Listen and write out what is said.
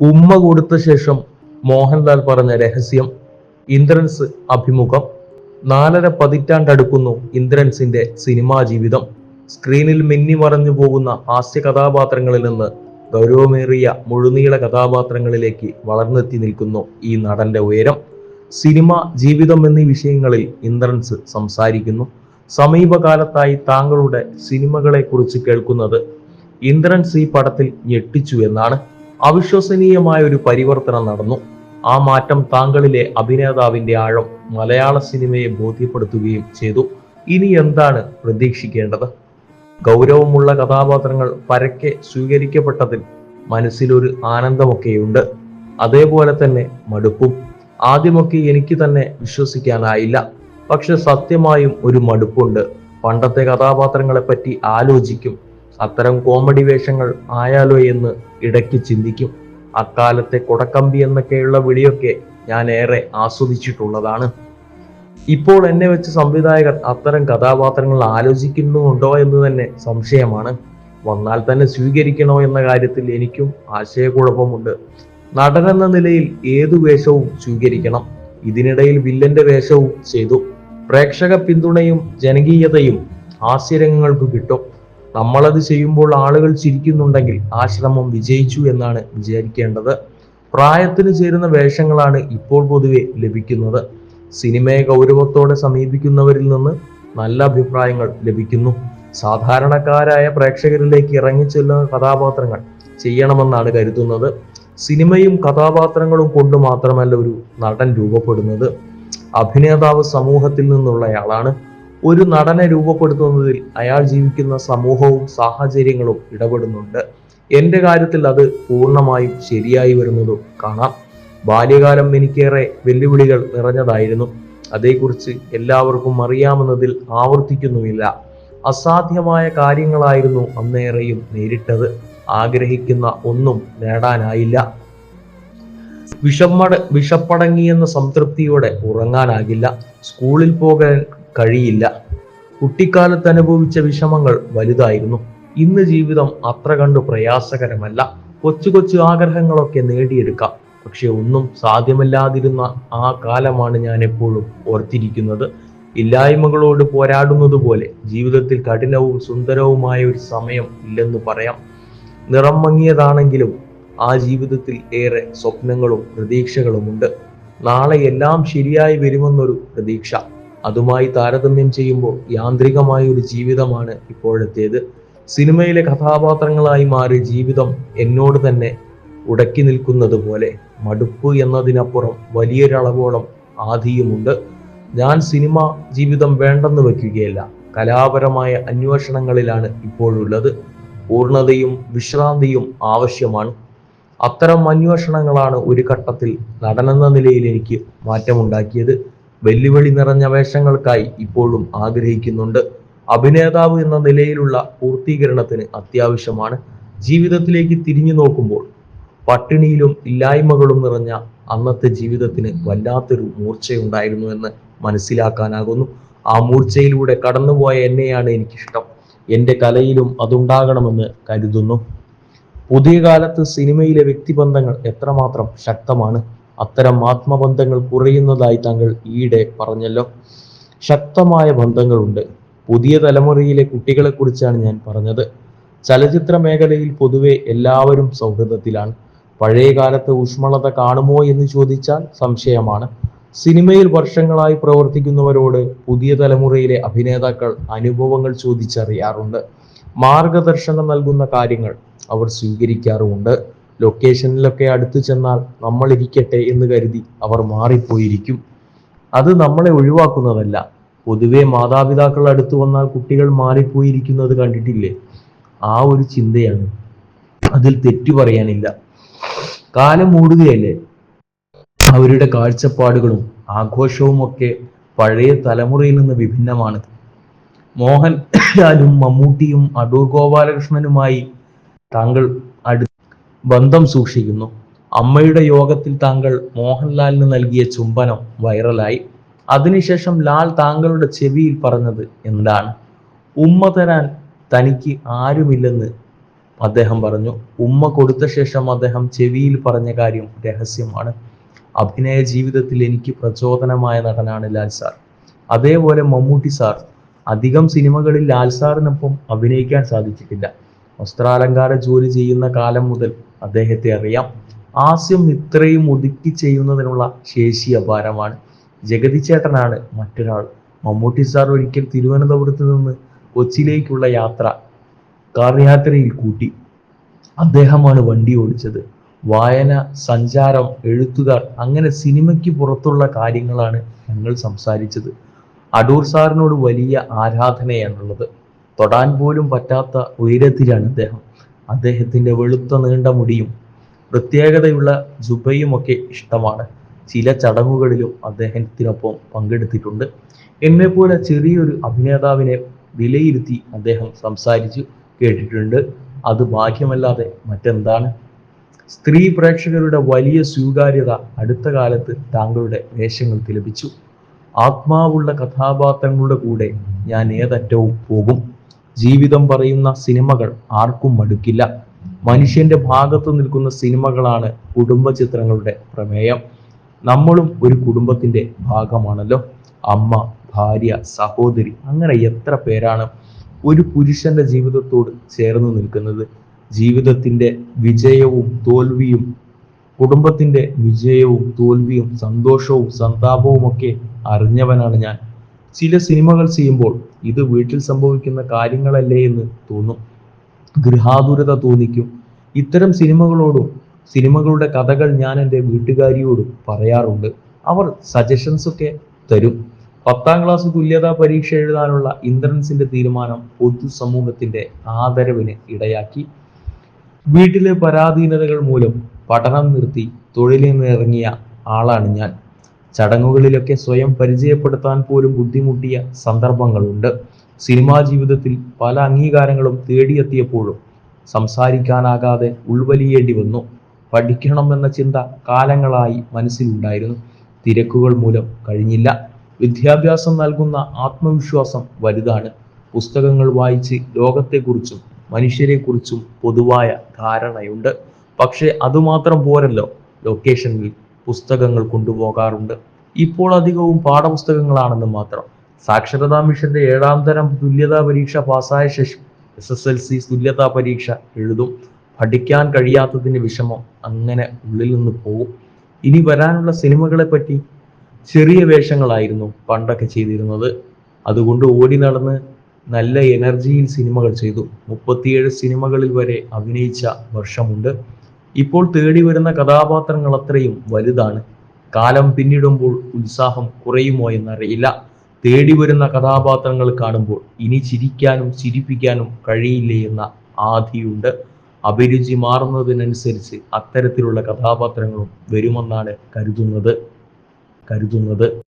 ഉമ്മ കൊടുത്ത ശേഷം മോഹൻലാൽ പറഞ്ഞ രഹസ്യം ഇന്ദ്രൻസ് അഭിമുഖം. നാലര പതിറ്റാണ്ടടുക്കുന്നു ഇന്ദ്രൻസിന്റെ സിനിമാ ജീവിതം. സ്ക്രീനിൽ മിന്നി മറഞ്ഞു പോകുന്ന ഹാസ്യ കഥാപാത്രങ്ങളിൽ നിന്ന് ഗൗരവമേറിയ മുഴുനീള കഥാപാത്രങ്ങളിലേക്ക് വളർന്നെത്തി നിൽക്കുന്നു ഈ നടന്റെ ഉയരം. സിനിമ ജീവിതം എന്നീ വിഷയങ്ങളിൽ ഇന്ദ്രൻസ് സംസാരിക്കുന്നു. സമീപകാലത്തായി താങ്കളുടെ സിനിമകളെ കുറിച്ച് കേൾക്കുന്നത് ഇന്ദ്രൻസ് ഈ പടത്തിൽ ഞെട്ടിച്ചു എന്നാണ്. അവിശ്വസനീയമായ ഒരു പരിവർത്തനം നടന്നു. ആ മാറ്റം താങ്കളിലെ അഭിനേതാവിന്റെ ആഴം മലയാള സിനിമയെ ബോധ്യപ്പെടുത്തുകയും ചെയ്തു. ഇനി എന്താണ് പ്രതീക്ഷിക്കേണ്ടത്? ഗൗരവമുള്ള കഥാപാത്രങ്ങൾ പരക്കെ സ്വീകരിക്കപ്പെട്ടതിൽ മനസ്സിലൊരു ആനന്ദമൊക്കെയുണ്ട്. അതേപോലെ തന്നെ മടുപ്പും. ആദ്യമൊക്കെ എനിക്ക് തന്നെ വിശ്വസിക്കാനായില്ല. പക്ഷെ സത്യമായും ഒരു മടുപ്പുണ്ട്. പണ്ടത്തെ കഥാപാത്രങ്ങളെപ്പറ്റി ആലോചിക്കും. അത്തരം കോമഡി വേഷങ്ങൾ ആയാലോ എന്ന് ഇടയ്ക്ക് ചിന്തിക്കും. അക്കാലത്തെ കൊടക്കമ്പി എന്നൊക്കെയുള്ള വിളിയൊക്കെ ഞാൻ ഏറെ ആസ്വദിച്ചിട്ടുള്ളതാണ്. ഇപ്പോൾ എന്നെ വെച്ച് സംവിധായകർ അത്തരം കഥാപാത്രങ്ങൾ ആലോചിക്കുന്നുണ്ടോ എന്ന് തന്നെ സംശയമാണ്. വന്നാൽ തന്നെ സ്വീകരിക്കണോ എന്ന കാര്യത്തിൽ എനിക്കും ആശയക്കുഴപ്പമുണ്ട്. നടൻ എന്ന നിലയിൽ ഏതു വേഷവും സ്വീകരിക്കണം. ഇതിനിടയിൽ വില്ലന്റെ വേഷവും ചെയ്തു. പ്രേക്ഷക പിന്തുണയും ജനകീയതയും ഹാസ്യരംഗങ്ങൾക്ക് കിട്ടും. നമ്മളത് ചെയ്യുമ്പോൾ ആളുകൾ ചിരിക്കുന്നുണ്ടെങ്കിൽ ആ ശ്രമം വിജയിച്ചു എന്നാണ് വിചാരിക്കേണ്ടത്. പ്രായത്തിന് ചേരുന്ന വേഷങ്ങളാണ് ഇപ്പോൾ പൊതുവെ ലഭിക്കുന്നത്. സിനിമയെ ഗൗരവത്തോടെ സമീപിക്കുന്നവരിൽ നിന്ന് നല്ല അഭിപ്രായങ്ങൾ ലഭിക്കുന്നു. സാധാരണക്കാരായ പ്രേക്ഷകരിലേക്ക് ഇറങ്ങിച്ചെല്ലുന്ന കഥാപാത്രങ്ങൾ ചെയ്യണമെന്നാണ് കരുതുന്നത്. സിനിമയും കഥാപാത്രങ്ങളും കൊണ്ട് മാത്രമല്ല ഒരു നടൻ രൂപപ്പെടുന്നത്. അഭിനേതാവ് സമൂഹത്തിൽ നിന്നുള്ളയാളാണ്. ഒരു നടനെ രൂപപ്പെടുത്തുന്നതിൽ അയാൾ ജീവിക്കുന്ന സമൂഹവും സാഹചര്യങ്ങളും ഇടപെടുന്നുണ്ട്. എന്റെ കാര്യത്തിൽ അത് പൂർണമായും ശരിയായി വരുന്നതും കാണാം. ബാല്യകാലം എനിക്കേറെ വെല്ലുവിളികൾ നിറഞ്ഞതായിരുന്നു. അതേക്കുറിച്ച് എല്ലാവർക്കും അറിയാമെന്നതിൽ ആവർത്തിക്കുന്നുമില്ല. അസാധ്യമായ കാര്യങ്ങളായിരുന്നു അന്നേറെയും നേരിട്ടത്. ആഗ്രഹിക്കുന്ന ഒന്നും നേടാനായില്ല. വിഷമട വിഷപ്പടങ്ങിയെന്ന സംതൃപ്തിയോടെ ഉറങ്ങാനാകില്ല. സ്കൂളിൽ പോകാൻ കഴിയില്ല. കുട്ടിക്കാലത്ത് അനുഭവിച്ച വിഷമങ്ങൾ വലുതായിരുന്നു. ഇന്ന് ജീവിതം അത്ര കണ്ടു പ്രയാസകരമല്ല. കൊച്ചു കൊച്ചു ആഗ്രഹങ്ങളൊക്കെ നേടിയെടുക്കാം. പക്ഷെ ഒന്നും സാധ്യമല്ലാതിരുന്ന ആ കാലമാണ് ഞാൻ എപ്പോഴും ഓർത്തിരിക്കുന്നത്. ഇല്ലായ്മകളോട് പോരാടുന്നത് പോലെ ജീവിതത്തിൽ കഠിനവും സുന്ദരവുമായ ഒരു സമയം ഇല്ലെന്ന് പറയാം. നിറം മങ്ങിയതാണെങ്കിലും ആ ജീവിതത്തിൽ ഏറെ സ്വപ്നങ്ങളും പ്രതീക്ഷകളുമുണ്ട്. നാളെ എല്ലാം ശരിയായി വരുമെന്നൊരു പ്രതീക്ഷ. അതുമായി താരതമ്യം ചെയ്യുമ്പോൾ യാന്ത്രികമായ ഒരു ജീവിതമാണ് ഇപ്പോഴത്തേത് സിനിമയിലെ കഥാപാത്രങ്ങളായി മാറി ജീവിതം എന്നോട് തന്നെ ഉടക്കി നിൽക്കുന്നത് പോലെ മടുപ്പ് എന്നതിനപ്പുറം വലിയൊരളവോളം ആധിയുമുണ്ട്. ഞാൻ സിനിമ ജീവിതം വേണ്ടെന്ന് വയ്ക്കുകയല്ല കലാപരമായ അന്വേഷണങ്ങളിലാണ് ഇപ്പോഴുള്ളത്. പൂർണതയും വിശ്രാന്തിയും ആവശ്യമാണ്. അത്തരം അന്വേഷണങ്ങളാണ് ഒരു ഘട്ടത്തിൽ നടനെന്ന നിലയിൽ എനിക്ക് മാറ്റമുണ്ടാക്കിയത്. വെല്ലുവിളി നിറഞ്ഞ വേഷങ്ങൾക്കായി ഇപ്പോഴും ആഗ്രഹിക്കുന്നുണ്ട്. അഭിനേതാവ് എന്ന നിലയിലുള്ള പൂർത്തീകരണത്തിന് അത്യാവശ്യമാണ്. ജീവിതത്തിലേക്ക് തിരിഞ്ഞു നോക്കുമ്പോൾ പട്ടിണിയിലും ഇല്ലായ്മകളും നിറഞ്ഞ അന്നത്തെ ജീവിതത്തിന് വല്ലാത്തൊരു മൂർച്ചയുണ്ടായിരുന്നു എന്ന് മനസ്സിലാക്കാനാകുന്നു. ആ മൂർച്ചയിലൂടെ കടന്നുപോയ എന്നെയാണ് എനിക്കിഷ്ടം. എന്റെ കലയിലും അതുണ്ടാകണമെന്ന് കരുതുന്നു. പുതിയ കാലത്ത് സിനിമയിലെ വ്യക്തിബന്ധങ്ങൾ എത്രമാത്രം ശക്തമാണ്. അത്തരം ആത്മബന്ധങ്ങൾ കുറയുന്നതായി താങ്കൾ ഈയിടെ പറഞ്ഞല്ലോ. ശക്തമായ ബന്ധങ്ങളുണ്ട്. പുതിയ തലമുറയിലെ കുട്ടികളെ കുറിച്ചാണ് ഞാൻ പറഞ്ഞത്. ചലച്ചിത്ര മേഖലയിൽ പൊതുവെ എല്ലാവരും സൗഹൃദത്തിലാണ്. പഴയ കാലത്തെ ഊഷ്മളത കാണുമോ എന്ന് ചോദിച്ചാൽ സംശയമാണ്. സിനിമയിൽ വർഷങ്ങളായി പ്രവർത്തിക്കുന്നവരോട് പുതിയ തലമുറയിലെ അഭിനേതാക്കൾ അനുഭവങ്ങൾ ചോദിച്ചറിയാറുണ്ട്. മാർഗദർശനം നൽകുന്ന കാര്യങ്ങൾ അവർ സ്വീകരിക്കാറുമുണ്ട്. ലൊക്കേഷനിലൊക്കെ അടുത്തു ചെന്നാൽ നമ്മൾ ഇരിക്കട്ടെ എന്ന് കരുതി അവർ മാറിപ്പോയിരിക്കും. അത് നമ്മളെ ഒഴിവാക്കുന്നതല്ല. പൊതുവെ മാതാപിതാക്കൾ അടുത്ത് വന്നാൽ കുട്ടികൾ മാറിപ്പോയിരിക്കുന്നത് കണ്ടിട്ടില്ലേ? ആ ഒരു ചിന്തയാണ്. അതിൽ തെറ്റു പറയാനില്ല. കാലം മൂടുകയല്ലേ? അവരുടെ കാഴ്ചപ്പാടുകളും ആഘോഷവും ഒക്കെ പഴയ തലമുറയിൽ നിന്ന് വിഭിന്നമാണ്. മോഹൻലാലും മമ്മൂട്ടിയും അടൂർ ഗോപാലകൃഷ്ണനുമായി താങ്കൾ ബന്ധം സൂക്ഷിക്കുന്നു. അമ്മയുടെ യോഗത്തിൽ താങ്കൾ മോഹൻലാലിന് നൽകിയ ചുംബനം വൈറലായി. അതിനുശേഷം ലാൽ താങ്കളുടെ ചെവിയിൽ പറഞ്ഞത് എന്താണ്? ഉമ്മ തരാൻ തനിക്ക് ആരുമില്ലെന്ന് അദ്ദേഹം പറഞ്ഞു. ഉമ്മ കൊടുത്ത ശേഷം അദ്ദേഹം ചെവിയിൽ പറഞ്ഞ കാര്യം രഹസ്യമാണ്. അഭിനയ ജീവിതത്തിൽ എനിക്ക് പ്രചോദനമായ നടനാണ് ലാൽ സാർ. അതേപോലെ മമ്മൂട്ടി സാർ. അധികം സിനിമകളിൽ ലാൽ സാറിനൊപ്പം അഭിനയിക്കാൻ സാധിച്ചിട്ടില്ല. വസ്ത്രാലങ്കാര ജോലി ചെയ്യുന്ന കാലം മുതൽ അദ്ദേഹത്തെ അറിയാം. ആസ്യം ഇത്രയും ഒതുക്കി ചെയ്യുന്നതിനുള്ള ശേഷി അപാരമാണ്. ജഗതി ചേട്ടനാണ് മറ്റൊരാൾ. മമ്മൂട്ടി സാർ ഒരിക്കൽ തിരുവനന്തപുരത്ത് നിന്ന് കൊച്ചിയിലേക്കുള്ള യാത്ര കാർ യാത്രയിൽ കൂട്ടി. അദ്ദേഹമാണ് വണ്ടി ഓടിച്ചത്. വായന സഞ്ചാരം എഴുത്തുകാർ അങ്ങനെ സിനിമയ്ക്ക് പുറത്തുള്ള കാര്യങ്ങളാണ് ഞങ്ങൾ സംസാരിച്ചത്. അടൂർ സാറിനോട് വലിയ ആരാധനയാണുള്ളത്. തൊടാൻ പോലും പറ്റാത്ത ഉയരത്തിലാണ് അദ്ദേഹം. അദ്ദേഹത്തിന്റെ വെളുത്ത നീണ്ട മുടിയും പ്രത്യേകതയുള്ള ജുബയുമൊക്കെ ഇഷ്ടമാണ്. ചില ചടങ്ങുകളിലും അദ്ദേഹത്തിനൊപ്പം പങ്കെടുത്തിട്ടുണ്ട്. എന്നെപ്പോലെ ചെറിയൊരു അഭിനേതാവിനെ വിലയിരുത്തി അദ്ദേഹം സംസാരിച്ചു കേട്ടിട്ടുണ്ട്. അത് ഭാഗ്യമല്ലാതെ മറ്റെന്താണ്? സ്ത്രീ പ്രേക്ഷകരുടെ വലിയ സ്വീകാര്യത അടുത്ത കാലത്ത് താങ്കളുടെ വേഷങ്ങൾക്ക് ലഭിച്ചു. ആത്മാവുള്ള കഥാപാത്രങ്ങളുടെ കൂടെ ഞാൻ ഏതറ്റവും പോകും. ജീവിതം പറയുന്ന സിനിമകൾ ആർക്കും മടുക്കില്ല മനുഷ്യന്റെ ഭാഗത്ത് നിൽക്കുന്ന സിനിമകളാണ് കുടുംബ ചിത്രങ്ങളുടെ പ്രമേയം. നമ്മളും ഒരു കുടുംബത്തിന്റെ ഭാഗമാണല്ലോ. അമ്മ ഭാര്യ സഹോദരി അങ്ങനെ എത്ര പേരാണ് ഒരു പുരുഷന്റെ ജീവിതത്തോട് ചേർന്ന് നിൽക്കുന്നത്? ജീവിതത്തിന്റെ വിജയവും തോൽവിയും കുടുംബത്തിന്റെ വിജയവും തോൽവിയും സന്തോഷവും സന്താപവും ഒക്കെ അറിഞ്ഞവനാണ് ഞാൻ. ചില സിനിമകൾ ചെയ്യുമ്പോൾ ഇത് വീട്ടിൽ സംഭവിക്കുന്ന കാര്യങ്ങളല്ലേ എന്ന് തോന്നും. ഗൃഹാതുരത തോന്നിക്കും. ഇത്തരം സിനിമകളോടും സിനിമകളുടെ കഥകൾ ഞാൻ എന്റെ വീട്ടുകാരിയോടും പറയാറുണ്ട്. അവർ സജഷൻസ് ഒക്കെ തരും. പത്താം ക്ലാസ് തുല്യതാ പരീക്ഷ എഴുതാനുള്ള ഇന്ദ്രൻസിന്റെ തീരുമാനം പൊതുസമൂഹത്തിന്റെ ആദരവിന് ഇടയാക്കി. വീട്ടിലെ പരാധീനതകൾ മൂലം പഠനം നിർത്തി തൊഴിലിൽ നിന്നിറങ്ങിയ ആളാണ് ഞാൻ. ചടങ്ങുകളിലൊക്കെ സ്വയം പരിചയപ്പെടുത്താൻ പോലും ബുദ്ധിമുട്ടിയ സന്ദർഭങ്ങളുണ്ട്. സിനിമാ ജീവിതത്തിൽ പല അംഗീകാരങ്ങളും തേടിയെത്തിയപ്പോഴും സംസാരിക്കാനാകാതെ ഉൾവലിയേണ്ടി വന്നു. പഠിക്കണമെന്ന ചിന്ത കാലങ്ങളായി മനസ്സിലുണ്ടായിരുന്നു. തിരക്കുകൾ മൂലം കഴിഞ്ഞില്ല. വിദ്യാഭ്യാസം നൽകുന്ന ആത്മവിശ്വാസം വലുതാണ്. പുസ്തകങ്ങൾ വായിച്ച് ലോകത്തെക്കുറിച്ചും മനുഷ്യരെക്കുറിച്ചും പൊതുവായ ധാരണയുണ്ട്. പക്ഷേ അതുമാത്രം പോരല്ലോ. ലൊക്കേഷനിൽ പുസ്തകങ്ങൾ കൊണ്ടുപോകാറുണ്ട്. ഇപ്പോൾ അധികവും പാഠപുസ്തകങ്ങളാണെന്ന് മാത്രം. സാക്ഷരതാ മിഷന്റെ ഏഴാം തരം തുല്യതാ പരീക്ഷ പാസ്സായ ശേഷം എസ് എസ് എൽ സി തുല്യതാ പരീക്ഷ എഴുതും. പഠിക്കാൻ കഴിയാത്തതിന്റെ വിഷമം അങ്ങനെ ഉള്ളിൽ നിന്ന് പോകും. ഇനി വരാനുള്ള സിനിമകളെ പറ്റി ചെറിയ വേഷങ്ങളായിരുന്നു പണ്ടൊക്കെ ചെയ്തിരുന്നത്. അതുകൊണ്ട് ഓടി നടന്ന് നല്ല എനർജിയിൽ സിനിമകൾ ചെയ്തു. മുപ്പത്തിയേഴ് സിനിമകളിൽ വരെ അഭിനയിച്ച വർഷമുണ്ട്. ഇപ്പോൾ തേടി വരുന്ന കഥാപാത്രങ്ങൾ അത്രയും വലുതാണ്. കാലം പിന്നിടുമ്പോൾ ഉത്സാഹം കുറയുമോ എന്നറിയില്ല. തേടി വരുന്ന കഥാപാത്രങ്ങൾ കാണുമ്പോൾ ഇനി ചിരിക്കാനും ചിരിപ്പിക്കാനും കഴിയില്ലേ എന്ന ആധിയുണ്ട്. അഭിരുചി മാറുന്നതിനനുസരിച്ച് അത്തരത്തിലുള്ള കഥാപാത്രങ്ങളും വരുമെന്നാണ് കരുതുന്നത്. കരുതുന്നത്.